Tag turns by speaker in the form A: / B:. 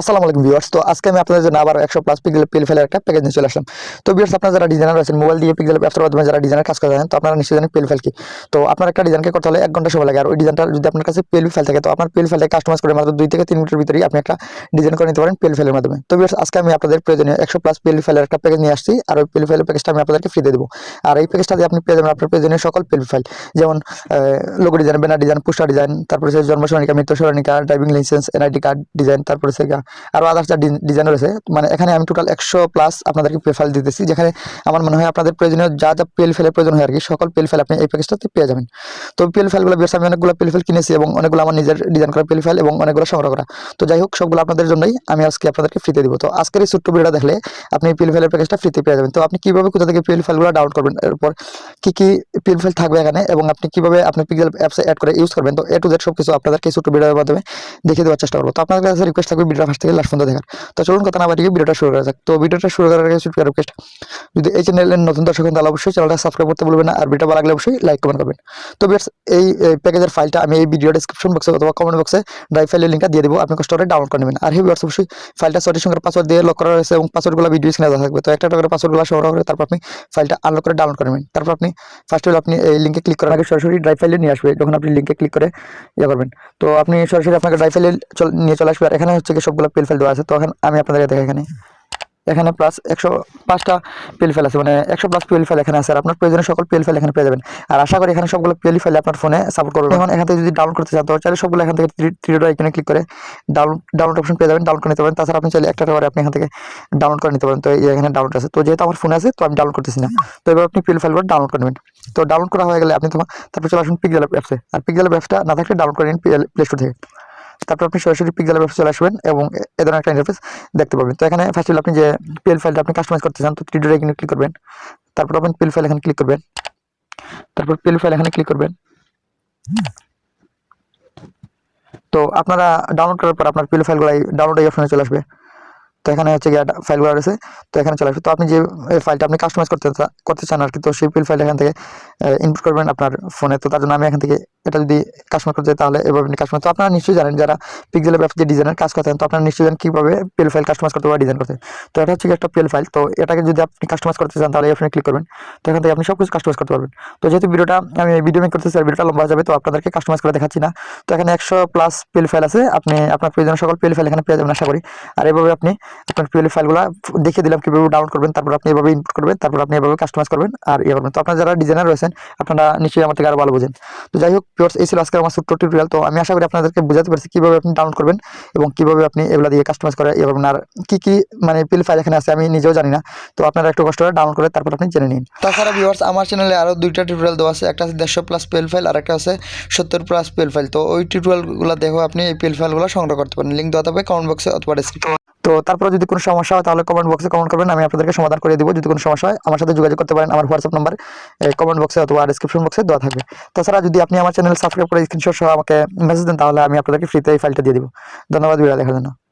A: আসসালামু আলাইকুম ভিউয়ার্স। তো আজকে আমি আপনাদের জন্য আবার একশো প্লাস পিক্সেল পিল ফেলের একটা প্যাকেজ নিয়ে চলে আসলাম। তো ভিউয়ার্স, আপনারা যারা ডিজাইনার আছেন মোবাইল দিয়ে পিক্সেল অ্যাপসের মাধ্যমে যারা ডিজাইনের কাজ করে তো আপনারা নিশ্চয়ই জানেন পিল ফেল কি। তো আপনার একটা ডিজাইনকে করতে হলে এক ঘণ্টা সময় লাগে। আর ওই ডিজাইনটা যদি আপনার কাছে পিএলপি ফাইল থাকে, তো আপনার পিএল ফাইলটা কাস্টমাইজ করে মাত্র দুই থেকে তিন মিনিটের ভিতরেই আপনি একটা ডিজাইন করে নিতে পারেন পিএল ফাইলের মাধ্যমে। তো ভিউয়ার্স, আজকে আমি আপনাদের প্রয়োজনীয় একশো প্লাস পিএল ফাইলের একটা প্যাকেজ নিয়ে আসছি। আর ওই পিএল ফাইলের প্যাকেজটা আমি আপনাদেরকে ফ্রি দিয়ে দেবো। আর এই প্যাকেজটা দিয়ে আপনি পেয়ে যাবেন আপনার প্রয়োজনীয় সকল পিএল ফেল যেমন logo design banner design poster design তারপরে জন্ম সরণিকা মৃত্যু সরণিকা driving licence NID card design তারপরে গিয়া আরও আদার্স যা ডিজাইন রয়েছে। মানে এখানে আমি টোটাল একশো প্লাস আপনাদেরকে পে ফাইল দিতেছি, যেখানে আমার মনে হয় আপনাদের প্রয়োজনীয় যা যা পেল ফেলের প্রয়োজন হয় আর কি, সকল পেল ফেল আপনি এই প্যাকেজটাতে পেয়ে যাবেন। তো পেল ফাইলগুলো বেশ, আমি অনেকগুলো পেল ফেল কিনেছি এবং অনেকগুলো আমার নিজের ডিজাইন করা পেল ফাইল এবং অনেকগুলো সংগ্রহ করা। তো যাই হোক, সবগুলো আপনাদের জন্যই আমি আজকে আপনাদেরকে ফ্রিতে দিব। তো আজকের এই ছোট্ট ভিডিওটা দেখলে আপনি পেল ফাইলের প্যাকেজটা ফ্রিতে পেয়ে যাবেন। তো আপনি কীভাবে কোথা থেকে পেল ফাইলগুলো ডাউনলোড করবেন? এরপর কী কী পেল ফাইল থাকবে এখানে এবং আপনি কীভাবে আপনি পিক্সেল অ্যাপসে অ্যাড করে ইউজ করবেন? তো এ টু জেড সব কিছু আপনাদেরকে ছোট্ট ভিডিওর মাধ্যমে দেখিয়ে দেওয়ার চেষ্টা করব। তো আপনাদের কাছে রিকোয়েস্ট থাকবে ভিডিওটা ফার্স্ট থেকে লাস্ট পর্যন্ত দেখার। তো চলুন কথা না বাড়িয়ে ভিডিওটা শুরু করা যাক। তো ভিডিওটা শুরু করার আগে ছোট্ট রিকোয়েস্ট যদি এই চ্যানেলের নতুন দর্শক হন তাহলে অবশ্যই চ্যানেলটা সাবস্ক্রাইব করতে বলবেন আর ভিডিও ভালো লাগলে অবশ্যই লাইক কমেন্ট করবেন। তো বিয়ার্স এই প্যাকেজের ফাইলটা আমি এই ভিডিও ডিসক্রিপশন বক্সে অথবা কমেন্ট বক্সে ড্রাইভ ফাইলের লিঙ্কটা দিয়ে দেবো। আপনি কষ্ট করে ডাউনলোড করে নেবেন। আর এই ভিউয়ার্স অবশ্যই ফাইলটা সঠিক সঙ্গে পাসওয়ার্ড দিয়ে লক করা রয়েছে এবং পাসওয়ার্ডগুলো ভিডিও স্ক্রিনে দেওয়া থাকবে। তো একটা করে পাসওয়ার্ডগুলো সংগ্রহ করে তারপর আপনি ফাইলটা আনলক করে ডাউনলোড করে নেবেন। তারপর আপনি ফার্স্ট হলে আপনি এই লিঙ্কে ক্লিক করার আগে সরাসরি ড্রাইভ ফাইলে নিয়ে আসবে। যখন আপনি লিঙ্কে ক্লিক করে ইয়ে করবেন। তো আপনি সরাসরি আপনাকে ড্রাইভ ফাইলে নিয়ে চলে আসবে। আর এখানে হচ্ছে সবগুলো পেল ফাইল দেওয়া আছে, তো এখন আমি আপনাদের দেখে এখানে। এখানে প্লাস একশো পাঁচটা পেল ফাইল আছে মানে একশো প্লাস পেল ফাইল এখানে আছে, আর আপনার প্রয়োজনীয় সকল পেল ফাইল এখানে পেয়ে যাবেন। আর আশা করি এখানে সবগুলো পেল ফাইল আপনার ফোনে সাপোর্ট করবে। এখন এখান থেকে যদি ডাউনলোড করতে চান, তো চাইলে সবগুলো এখান থেকে থ্রি ডট আইকনে ক্লিক করে ডাউনলোড ডাউনলোড অপশন পেয়ে যাবেন ডাউনলোড করে নিতে পারেন। তাছাড়া আপনি চাইলে একটা করে আপনি এখান থেকে ডাউনলোড করে নিতে পারেন। তো এখানে ডাউনলোড আছে। তো যেহেতু আমার ফোনে আছে, তো আমি ডাউনলোড করতেছি না। তো এবার আপনি পেল ফাইলগুলো ডাউনলোড করে নেবেন। তো ডাউনলোড করা হয়ে গেলে আপনি তোমার, তারপর চলে আসুন পিকজেল অ্যাপসে আর পিকজেল অ্যাপসটা না থাকলে ডাউনলোড করে নিন প্লে স্টোর থেকে। তারপর আপনি সরাসরি পিকজেল ব্যবসা চলে আসবেন এবং এ ধরনের একটা ইন্টারফেস দেখতে পাবেন। তো এখানে ফার্স্ট আপনি যে পিএল ফাইলটা আপনি কাস্টমাইজ করতে চান, তো থ্রি এখানে ক্লিক করবেন। তারপর আপনি পিএল ফাইল এখানে ক্লিক করবেন। তারপর পিএল ফাইল এখানে ক্লিক করবেন। তো আপনারা ডাউনলোড করার পর আপনার পিএল ফাইলগুলাই ডাউনলোড এই অপশনে চলে আসবে। তো এখানে হচ্ছে গিয়ে ফাইলগুলো রয়েছে। তো এখানে চলে আসবে। তো আপনি যে ফাইলটা আপনি কাস্টমাইজ করতে করতে চান আর কি তো সেই পিএল ফাইল এখান থেকে ইনপুট করবেন আপনার ফোনে তো তার জন্য আমি এখান থেকে এটা যদি কাস্টমার করতে তাহলে এভাবে আপনি কাস্টমার তো আপনারা নিশ্চয়ই জানেন, যারা পিক্সেল অ্যাপস যে ডিজাইনের কাজ করতেন তো আপনারা নিশ্চয়ই জানেন কীভাবে পেল ফাইল কাস্টমাইজ করতে বা ডিজাইন করতে। তো এটা হচ্ছে একটা পেল ফাইল তো এটাকে যদি আপনি কাস্টমাইজ করতে চান, তাহলে অপশনে ক্লিক করবেন। তো এখান থেকে আপনি সব কিছু কাস্টমাইজ করতে পারবেন। তো যেহেতু ভিডিওটা আমি ভিডিও মেক করতেছি আর ভিডিওটা লম্বা যাবে, তো আপনাদেরকে কাস্টমাইজ করে দেখাচ্ছি না। তো এখানে একশো প্লাস পেল ফাইল আছে। আপনি, আপনার প্রয়োজন সকল পেল ফাইল এখানে পেয়ে যাবেন, আশা করি। আর এভাবে আপনি আপনার পেল ফাইলগুলো দেখিয়ে দিলাম, কীভাবে ডাউনলোড করবেন, তারপর আপনি এভাবে ইনপুট করবেন, তারপর আপনি এভাবে কাস্টমাইজ করবেন, আর ইয়ে করবেন। তো আপনার যারা ডিজাইনার রয়েছেন, আপনারা নিশ্চয়ই আমার থেকে আরও ভালো বোঝেন। তো যাই হোক পিওর্স এই ছিল আজকে আমার ছোট্ট টিউটোরিয়াল তো আমি আশা করি আপনাদেরকে বোঝাতে পারছি কীভাবে আপনি ডাউনলোড করবেন এবং কীভাবে আপনি এগুলো দিয়ে কাস্টমাইজ করে ইয়ে করবেন আর কী কী মানে পিল ফাইল এখানে আছে, আমি নিজেও জানি না। তো আপনারা একটু কষ্ট করে ডাউনলোড করে তারপর আপনি জেনে নিন। তাছাড়া ভিউয়ার্স আমার চ্যানেলে আরও দুইটা টিউটোরিয়াল দেওয়া আছে। একটা আছে দেড়শো প্লাস পেল ফাইল আর একটা আছে সত্তর প্লাস পেল ফাইল তো ওই টিউটোরিয়ালগুলো দেখো, আপনি এই পেল ফাইলগুলো সংগ্রহ করতে পারেন। লিঙ্ক দেওয়া থাকবে কমেন্ট বক্সে অথবা ডিসক্রিপশন তো তারপরে যদি কোনো সমস্যা হয়, তাহলে কমেন্ট বক্সে কমেন্ট করবেন, আমি আপনাদেরকে সমাধান করে দিব। যদি কোনো সমস্যা হয়, আমার সাথে যোগাযোগ করতে পারেন, আমার হোয়াটসঅ্যাপ নাম্বার কমেন্ট বক্সে অথবা ডিসক্রিপশন বক্সে দেওয়া থাকবে। তাছাড়া যদি আপনি আমার চ্যানেল সাবস্ক্রাইব করে স্ক্রিনশট সহ আমাকে মেসেজ দেন, তাহলে আমি আপনাদেরকে ফ্রিতে এই ফাইলটা দিয়ে দিব। ধন্যবাদ ভিডিও দেখার জন্য।